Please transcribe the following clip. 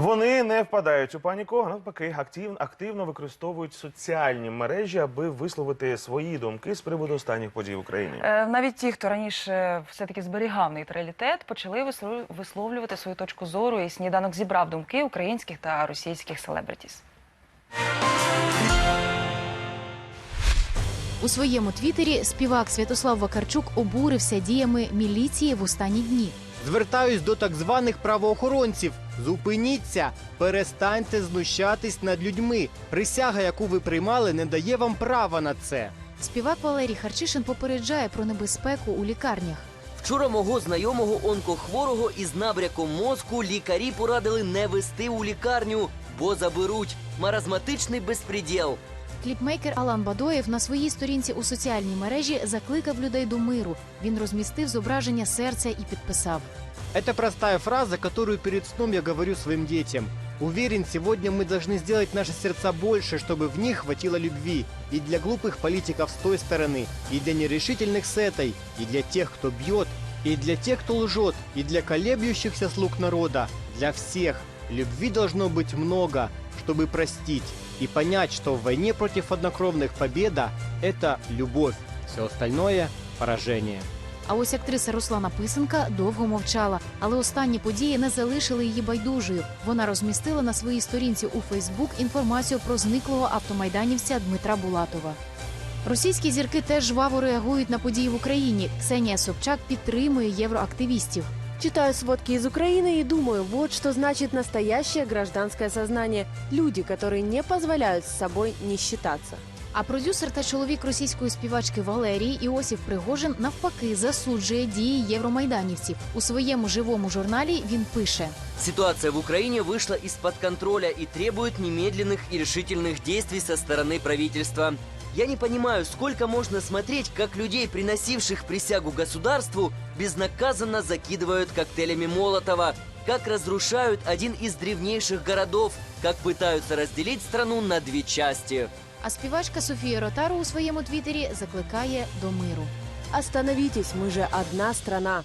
Вони не впадають у паніку, а навпаки, актив, активно використовують соціальні мережі, аби висловити свої думки з приводу останніх подій в Україні. Е, Навіть ті, хто раніше все-таки зберігав нейтралітет, почали вислов- висловлювати свою точку зору, і сніданок зібрав думки українських та російських селебритіс. У своєму твіттері співак Святослав Вакарчук обурився діями міліції в останні дні. Звертаюсь до так званих правоохоронців. Зупиніться, перестаньте знущатись над людьми. Присяга, яку ви приймали, не дає вам права на це. Співак Валерій Харчишин попереджає про небезпеку у лікарнях. Вчора мого знайомого онкохворого із набряком мозку лікарі порадили не вести у лікарню, бо заберуть маразматичний безпреділ. Кліпмейкер Алан Бадоєв на своїй сторінці у соціальній мережі закликав людей до миру. Він розмістив зображення серця і підписав. Это простая фраза, которую перед сном я говорю своим детям. Уверен, сегодня мы должны сделать наши сердца больше, чтобы в них хватило любви. И для глупых политиков с той стороны, и для нерешительных с этой, и для тех, кто бьет, и для тех, кто лжет, и для колеблющихся слуг народа, для всех. Любви должно быть много, чтобы простить и понять, что в войне против однокровных победа – это любовь. Все остальное – поражение. А ось актриса Руслана Писенка довго мовчала, але останні події не залишили її байдужою. Вона розмістила на своїй сторінці у Фейсбук інформацію про зниклого автомайданівця Дмитра Булатова. Російські зірки теж жваво реагують на події в Україні. Ксенія Собчак підтримує євроактивістів. Читаю сводки из Украины и думаю, вот что значит настоящее гражданское сознание. Люди, которые не позволяют с собой не считаться. А продюсер та чоловік російської співачки Валерії Іосиф Пригожин навпаки засуджує дії євромайданівців. У своєму живому журналі він пише. Ситуация в Украине вышла из-под контроля и требует немедленных и решительных действий со стороны правительства. Я не понимаю, сколько можно смотреть, как людей, приносивших присягу государству, безнаказанно закидывают коктейлями Молотова, как разрушают один из древнейших городов, как пытаются разделить страну на две части. А співачка Софія Ротару у своєму твіттері закликає до миру. Остановитесь, мы же одна страна.